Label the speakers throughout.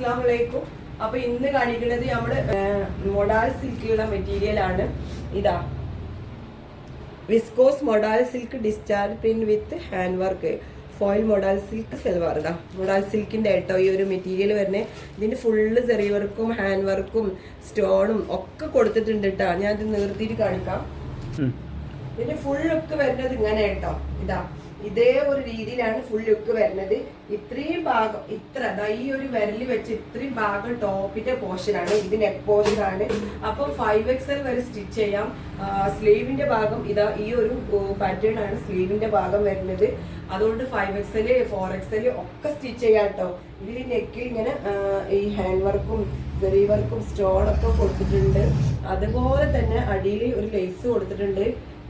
Speaker 1: അസ്സാം വലൈക്കും അപ്പൊ ഇന്ന് കാണിക്കുന്നത് നമ്മൾ മൊഡാൽ സിൽക്കുള്ള മെറ്റീരിയൽ ആണ്. ഇതാ. Viscose modal silk discharge print with hand work foil modal silk salwar ഇതാ. മൊഡാൽ സിൽക്കിന്റെ കേട്ടോ ഈ ഒരു മെറ്റീരിയൽ വരുന്നത് ഇതിന്റെ ഫുള്ള് ചെറിയ വർക്കും ഹാൻഡ് വർക്കും സ്റ്റോണും ഒക്കെ കൊടുത്തിട്ടുണ്ട് കേട്ടോ ഞാൻ ഇത് നിർത്തിയിട്ട് കാണിക്കാം. ഇതിന്റെ ഫുള്ളൊക്കെ വരുന്നത് ഇങ്ങനെ കേട്ടോ ഇതാ. ഇതേ ഒരു രീതിയിലാണ് ഫുൾ ലുക്ക് വരുന്നത്. ഇത്രയും ഭാഗം ഇത്ര ഈ ഒരു വിരൽ വെച്ച് ഇത്രയും ഭാഗം ടോപ്പിന്റെ പോർഷനാണ് ഇത് നെക്ക് പോർഷൻ ആണ്. അപ്പൊ ഫൈവ് എക്സൽ വരെ സ്റ്റിച്ച് ചെയ്യാം. സ്ലീവിന്റെ ഭാഗം ഇതാ ഈ ഒരു പാറ്റേൺ ആണ് സ്ലീവിന്റെ ഭാഗം വരുന്നത്. അതുകൊണ്ട് ഫൈവ് എക്സൽ ഫോർ എക്സൽ ഒക്കെ സ്റ്റിച്ച് ചെയ്യാം കേട്ടോ ഇതിൽ നെക്കിൽ ഇങ്ങനെ ഈ ഹാൻഡ് വർക്കും ചെറിയ വർക്കും സ്റ്റോൺ ഒക്കെ കൊടുത്തിട്ടുണ്ട്. അതുപോലെ തന്നെ അടിയിൽ ഒരു ലേസ് കൊടുത്തിട്ടുണ്ട്.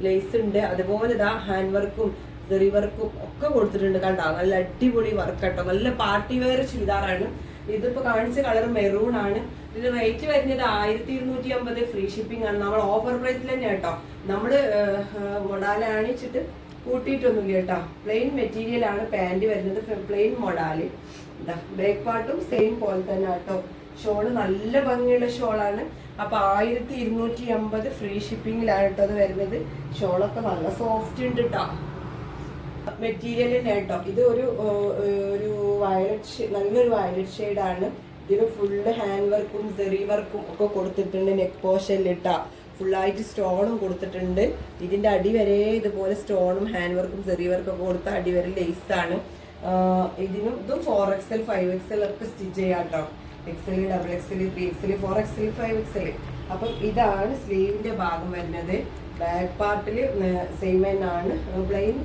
Speaker 1: ലേസ് ഉണ്ട്. അതുപോലെ ഇതാ ഹാൻഡ് വർക്കും ജെറി വർക്കും ഒക്കെ കൊടുത്തിട്ടുണ്ട്. കണ്ടോ? നല്ല അടിപൊളി വർക്ക് കേട്ടോ. നല്ല പാർട്ടി വെയർ ചുരിദാറാണ്. ഇതിപ്പോ കാണിച്ച കളർ മെറൂൺ ആണ്. ഇത് റേറ്റ് വരുന്നത് ആയിരത്തി ഇരുന്നൂറ്റി അമ്പത് ഫ്രീ ഷിപ്പിംഗ് ആണ്. നമ്മൾ ഓഫർ പ്രൈസിൽ തന്നെ കേട്ടോ. നമ്മൾ മൊഡാലാണിച്ചിട്ട് കൂട്ടിയിട്ടൊന്നും കേട്ടോ. പ്ലെയിൻ മെറ്റീരിയൽ ആണ് പാന്റ് വരുന്നത്. പ്ലെയിൻ മൊഡാൽ എന്താ ബാക്ക് പാർട്ടും സെയിം പോലെ തന്നെ കേട്ടോ. ഷോൾ നല്ല ഭംഗിയുള്ള ഷോളാണ് അപ്പൊ ആയിരത്തി ഇരുന്നൂറ്റി അമ്പത് ഫ്രീ ഷിപ്പിംഗിലാണ് കേട്ടോ അത് വരുന്നത്. ഷോളൊക്കെ നല്ല സോഫ്റ്റ് ഉണ്ട് കേട്ടോ. മെറ്റീരിയൽ തന്നെ കേട്ടോ. ഇത് ഒരു ഒരു വയലറ്റ് നല്ലൊരു വയലറ്റ് ഷെയ്ഡാണ് ഇതിന് ഫുള്ള് ഹാൻഡ് വർക്കും സെറി വർക്കും ഒക്കെ കൊടുത്തിട്ടുണ്ട് നെക്ക് പോഷനിൽ ഇട്ടാ ഫുള്ളായിട്ട് സ്റ്റോണും കൊടുത്തിട്ടുണ്ട്. ഇതിന്റെ അടി വരെ ഇതുപോലെ സ്റ്റോണും ഹാൻഡ് വർക്കും സെറി വർക്കും ഒക്കെ കൊടുത്ത അടി വരെ ലേസ് ആണ്. ഇതിനും ഇതും ഫോർ എക്സൽ ഫൈവ് എക്സൽ ഒക്കെ സ്റ്റിച്ച് ചെയ്യാം കേട്ടോ XL double XL three XL four XL five XL അപ്പം ഇതാണ് സ്ലീവിന്റെ ഭാഗം വരുന്നത്. ബാക്ക് പാർട്ടിൽ സെയിം ആണ് പ്ലെയിൻ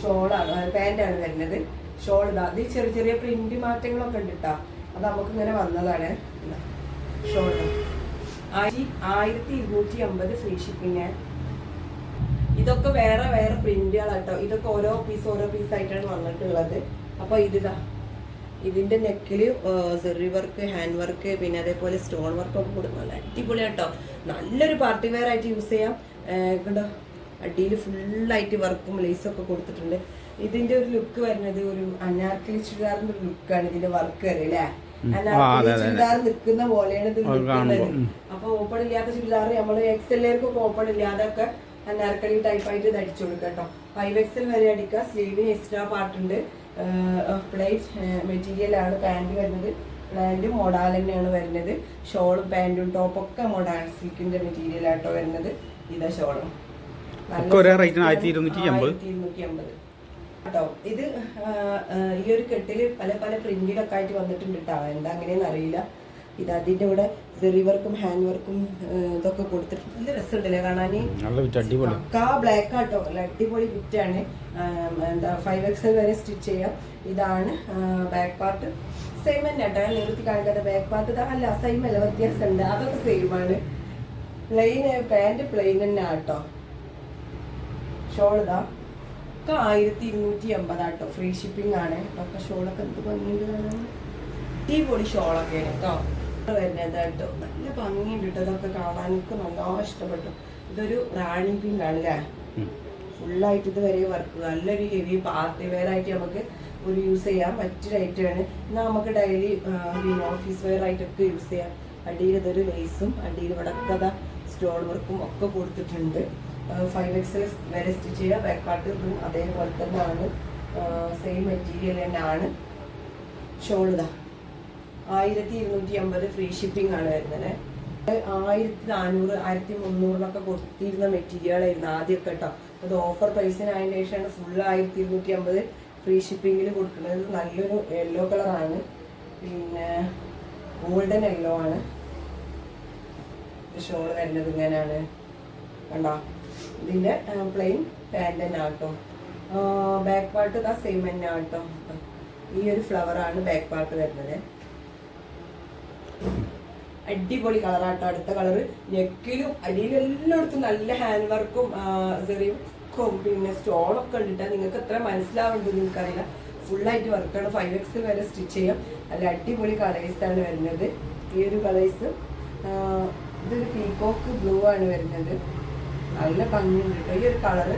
Speaker 1: ഷോളാണ് പാന്റാണ് വരുന്നത്. ഷോൾ ഇതാ അതിൽ ചെറിയ ചെറിയ പ്രിന്റ് മാറ്റങ്ങളൊക്കെ ഉണ്ട് കേട്ടോ അത് നമുക്ക് ഇങ്ങനെ വന്നതാണ് ഷോൾ ആയിരത്തി ഇരുന്നൂറ്റി അമ്പത് ഫ്രീ ഷിപ്പിങ് ഇതൊക്കെ വേറെ വേറെ പ്രിന്റുകളാട്ടോ ഇതൊക്കെ ഓരോ പീസ് ഓരോ പീസ് ആയിട്ടാണ് വന്നിട്ടുള്ളത്. അപ്പൊ ഇതിതാ ഇതിന്റെ നെക്കിൽ സെറി വർക്ക് ഹാൻഡ് വർക്ക് പിന്നെ അതേപോലെ സ്റ്റോൺ വർക്ക് ഒക്കെ കൊടുക്കും നല്ല അടിപൊളിയാട്ടോ നല്ലൊരു പാർട്ടി വെയർ ആയിട്ട് യൂസ് ചെയ്യാം. കണ്ടോ? അടിയിൽ ഫുള്ളായിട്ട് വർക്കും ലേസും ഒക്കെ കൊടുത്തിട്ടുണ്ട്. ഇതിന്റെ ഒരു ലുക്ക് വരുന്നത് ഒരു അനാർക്കലി ചുരിദാറിന്റെ ഒരു ലുക്കാണ് ഇതിന്റെ വർക്ക് വരെ അല്ലേ? അനാർക്കലി ചുരിദാർ നിൽക്കുന്ന പോലെയാണ് ഇത് നിൽക്കുന്നത് അപ്പൊ ഓപ്പൺ ഇല്ലാത്ത ചുരിദാർ നമ്മൾ എക്സെല്ലേർക്കൊക്കെ ഓപ്പൺ ഇല്ലാതെ ഒക്കെ അനാർക്കലി ടൈപ്പ് ആയിട്ട് ഇത് അടിച്ചു കൊടുക്കുക കേട്ടോ. ഫൈവ് എക്സൽ വരെ അടിക്കുക. സ്ലീവിന് എക്സ്ട്രാ പാർട്ട് ഉണ്ട്. പ്ലേറ്റ് മെറ്റീരിയൽ ആണ് പാന്റ് വരുന്നത്. പ്ലാന്റ് മൊഡാൽ തന്നെയാണ് വരുന്നത്. ഷോളും പാന്റും ടോപ്പൊക്കെ മൊഡാൽ സിൽക്കിന്റെ മെറ്റീരിയൽ ആട്ടോ വരുന്നത്. ഇതാ ഷോളും
Speaker 2: ഒക്കെ ഒരേ rate ആണ്, 1250.
Speaker 1: കേട്ടോ ഇത് ഈ ഒരു കെട്ടിൽ പല പല പ്രിന്റിലൊക്കെ ആയിട്ട് വന്നിട്ടുണ്ട് കേട്ടോ എന്താ അങ്ങനെയെന്ന് അറിയില്ല. ഇത് അതിന്റെ കൂടെ സെറി വർക്കും ഹാൻഡ് വർക്കും ഇതൊക്കെ കൊടുത്തിട്ട് നല്ല രസമുണ്ടല്ലേ കാണാൻ പക്കാ ബ്ലാക്ക് ആട്ടോ. അല്ല അടിപൊളി ബിറ്റാണ് എന്താ ഫൈവ് എക്സൽ വരെ സ്റ്റിച്ച് ചെയ്യാം. ഇതാണ് ബാക്ക് പാർട്ട് സെയിം തന്നെ കേട്ടോ. ഞാൻ നിർത്തി കാണിക്കാത്ത ബാക്ക് പാർട്ട് അല്ല സെയിം അല്ല വ്യത്യാസമുണ്ട്. അതൊക്കെ സെയിം ആണ്. പ്ലെയിൻ പാന്റ് പ്ലെയിൻ തന്നെ ആട്ടോ ഷോൾ ഇതാ ഒക്കെ ആയിരത്തി ഇരുന്നൂറ്റി എൺപതാട്ടോ ഫ്രീ ഷിപ്പിംഗ് ആണ്. ഒക്കെ ഷോളൊക്കെ എന്ത് ഭംഗിയുണ്ട് അടിപൊളി ഷോളൊക്കെയാണ് കേട്ടോ വരുന്നത് കേട്ടോ നല്ല ഭംഗിയുണ്ട് കേട്ടോ ഇതൊക്കെ കാണാൻ എനിക്ക് നല്ല ഇഷ്ടപ്പെട്ടു. ഇതൊരു റാണി പിങ്ക് ആണ് അല്ലേ ഫുള്ളായിട്ട് ഇത് വരെ വർക്ക് നല്ലൊരു ഹെവി പാർട്ടി വെയർ ആയിട്ട് നമുക്ക് ഒരു യൂസ് ചെയ്യാൻ പറ്റിയ ഐറ്റമാണ് എന്നാൽ നമുക്ക് ഡെയിലി പിന്നെ ഓഫീസ് വെയർ ആയിട്ടൊക്കെ യൂസ് ചെയ്യാം. അടിയിൽ ഇതൊരു ലേസും അടിയിൽ വടക്കഥ സ്റ്റോൺ വർക്കും ഒക്കെ കൊടുത്തിട്ടുണ്ട്. ഫൈവ് എക്സൽ വരെ സ്റ്റിച്ച് ചെയ്യുക. ബാക്ക് പാർട്ട് ഇതും അതേപോലെ തന്നെയാണ്. സെയിം മെറ്റീരിയൽ തന്നെയാണ്. ഷോൾ ഇതാ. ആയിരത്തി ഇരുന്നൂറ്റി അമ്പത് ഫ്രീ ഷിപ്പിംഗ് ആണ് വരുന്നത്. ആയിരത്തി നാനൂറ് ആയിരത്തി മുന്നൂറിനൊക്കെ കൊടുത്തിരുന്ന മെറ്റീരിയൽ ആയിരുന്നു ആദ്യമൊക്കെ കേട്ടോ. അത് ഓഫർ പ്രൈസിനായതിനു ശേഷമാണ് ഫുൾ ആയിരത്തി ഇരുന്നൂറ്റി അമ്പത് ഫ്രീ ഷിപ്പിങ്ങിൽ കൊടുക്കുന്നത് നല്ലൊരു യെല്ലോ കളറാണ് പിന്നെ ഗോൾഡൻ യെല്ലോ ആണ്. ഷോൾ വരുന്നത് ഇങ്ങനെയാണ്. കണ്ടോ? ഇതിന്റെ പ്ലെയിൻ പാന്റ് തന്നെ ആട്ടോ. ബാക്ക് പാർട്ട് ഇതാ സെയിം തന്നെ ആട്ടോ. ഈ ഒരു ഫ്ലവർ ആണ് ബാക്ക് പാർട്ട് വരുന്നത്. അടിപൊളി കളറാട്ടോ അടുത്ത കളർ നെക്കിലും അടിയിലും എല്ലായിടത്തും നല്ല ഹാൻഡ് വർക്കും സെറിയും പിന്നെ സ്റ്റോണൊക്കെ ഉണ്ടിട്ടാ നിങ്ങൾക്ക് എത്ര മനസ്സിലാവുന്നുണ്ട് നിങ്ങൾക്കറിയില്ല ഫുള്ളായിട്ട് വർക്കാണ് ഫൈവ് എക്സ് വരെ സ്റ്റിച്ച് ചെയ്യാം. അല്ല അടിപൊളി കളേഴ്സാണ് വരുന്നത്. ഈ ഒരു കളേഴ്സ് ഇതൊരു പീകോക്ക് ബ്ലൂ ആണ് വരുന്നത്. നല്ല ഭംഗിയുണ്ട് കേട്ടോ ഈ ഒരു കളറ്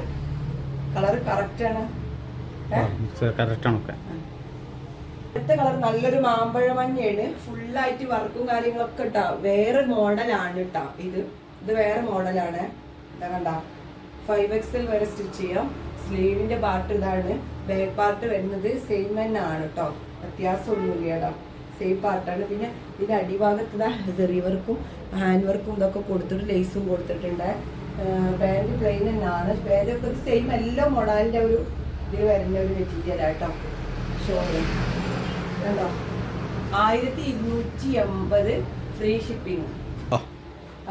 Speaker 1: കളറ്
Speaker 2: കറക്റ്റാണ്
Speaker 1: അടുത്ത കളർ നല്ലൊരു മാമ്പഴ മഞ്ഞയാണ്. ഫുള്ളായിട്ട് വർക്കും കാര്യങ്ങളൊക്കെ ഇട്ടാ വേറെ മോഡലാണ് ഇട്ടാ ഇത് ഇത് വേറെ മോഡലാണ് എന്താ കണ്ട. ഫൈവ് എക്സിൽ വരെ സ്റ്റിച്ച് ചെയ്യാം. സ്ലീവിന്റെ പാർട്ട് ഇതാണ്. ബാക്ക് പാർട്ട് വരുന്നത് സെയിം തന്നെ ആണ് കേട്ടോ വ്യത്യാസമൊന്നുമില്ല കേട്ടോ സെയിം പാർട്ടാണ് പിന്നെ ഇതിന്റെ അടിഭാഗത്ത് ഇതാ ചെറിയ ഹാൻഡ് വർക്കും ഇതൊക്കെ കൊടുത്തിട്ട് ലേസും കൊടുത്തിട്ടുണ്ട്. പാന്റ് പ്ലെയിൻ തന്നെയാണ്. പാന്റൊക്കെ ഒരു സെയിം എല്ലാ മോഡലിന്റെ ഒരു ഇതിൽ വരുന്ന ഒരു മെറ്റീരിയൽ ആട്ടോ ഷോറ് കണ്ടോ? ആയിരത്തി ഇരുന്നൂറ്റി എൺപത് ഫ്രീ ഷിപ്പിംഗ്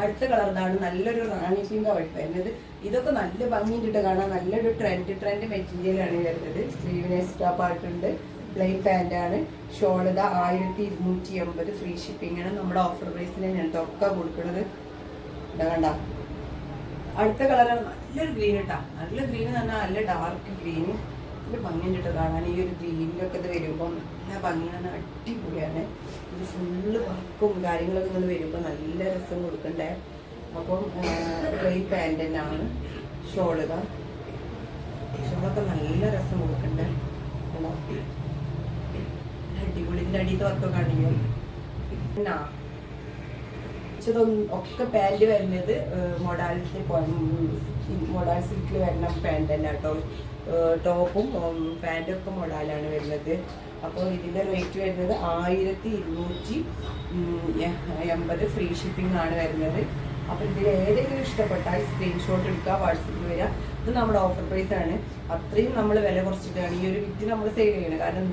Speaker 1: അടുത്ത കളർ ഇതാണ്. നല്ലൊരു റാണി പിങ്ക് വരുന്നത് ഇതൊക്കെ നല്ല ഭംഗിയിട്ട് കാണാൻ നല്ലൊരു ട്രെൻഡ് ട്രെൻഡ് മെറ്റീരിയലാണ് വരുന്നത്. സ്ലീവിന് എക്സ്ട്രാ ആയിട്ടുണ്ട് പ്ലെയിൻ പാന്റ് ആണ്. ഷോൾ ഇതാ ആയിരത്തി ഇരുന്നൂറ്റി എൺപത് ഫ്രീ ഷിപ്പിംഗ് ആണ് നമ്മുടെ ഓഫർ പ്രൈസിൽ ഞാൻ ഇതൊക്കെ കൊടുക്കുന്നത്. ഇതാ കണ്ട? അടുത്ത കളറാണ് നല്ലൊരു ഗ്രീൻ ഇട്ടാ. നല്ല ഗ്രീൻ എന്ന് പറഞ്ഞാൽ നല്ല ഡാർക്ക് ഗ്രീൻ നല്ല ഭംഗിയുണ്ട് കാണാൻ. ഈ ഒരു ഗ്രീനിലൊക്കെ ഇത് വരുമ്പോൾ നല്ല ഭംഗിയാണ് അടിപൊളിയാണ്. ഇത് ഫുള്ള് വർക്കും കാര്യങ്ങളൊക്കെ ഇങ്ങനെ വരുമ്പോൾ നല്ല രസം കൊടുക്കണ്ടേ? അപ്പം ഈ പാന്റ് തന്നെയാണ് ഷോളുക ഷോളൊക്കെ നല്ല രസം കൊടുക്കണ്ടേ? കണ്ടോ? അടിപൊളി. ഇതിന്റെ അടിയത്തെ വർക്കൊക്കെ ആണെങ്കിൽ ഇതൊന്നും ഒക്കെ പാന്റ് വരുന്നത് മൊഡാലിറ്റി മൊഡാൽ സിൽക്കിൽ വരുന്ന പാന്റ് തന്നെ കേട്ടോ ടോപ്പും പാന്റും ഒക്കെ മൊഡാലാണ് വരുന്നത്. അപ്പോൾ ഇതിന്റെ റേറ്റ് വരുന്നത് ആയിരത്തി ഇരുന്നൂറ്റി എൺപത് ഫ്രീ ഷിപ്പിംഗ് ആണ് വരുന്നത്. അപ്പോൾ ഇതിൽ ഏതെങ്കിലും ഇഷ്ടപ്പെട്ടാൽ സ്ക്രീൻഷോട്ട് എടുക്കുക വാട്സപ്പിൽ വരിക. ഇത് നമ്മുടെ ഓഫർ പ്രൈസ് ആണ്. അത്രയും നമ്മൾ വില കുറച്ചിട്ടാണ് ഈ ഒരു വിറ്റ് നമ്മൾ സെയിൽ ചെയ്യണം കാരണം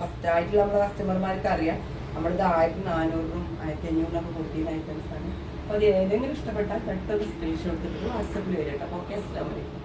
Speaker 1: ഫസ്റ്റ് ആയിട്ടുള്ള നമ്മുടെ കസ്റ്റമർമാർക്ക് അറിയാം നമ്മളിത് ആയിരത്തി നാനൂറിനും ആയിരത്തി അഞ്ഞൂറിനൊക്കെ കൊടുത്തിരുന്ന ആണ്. അപ്പോൾ അത് ഏതെങ്കിലും ഇഷ്ടപ്പെട്ടാൽ പെട്ടെന്ന് സ്ക്രീൻഷോട്ട് എടുത്തിട്ട് വാട്സപ്പിൽ വരും കേട്ടോ. ഓക്കെ അസ്ലാം വലൈക്കും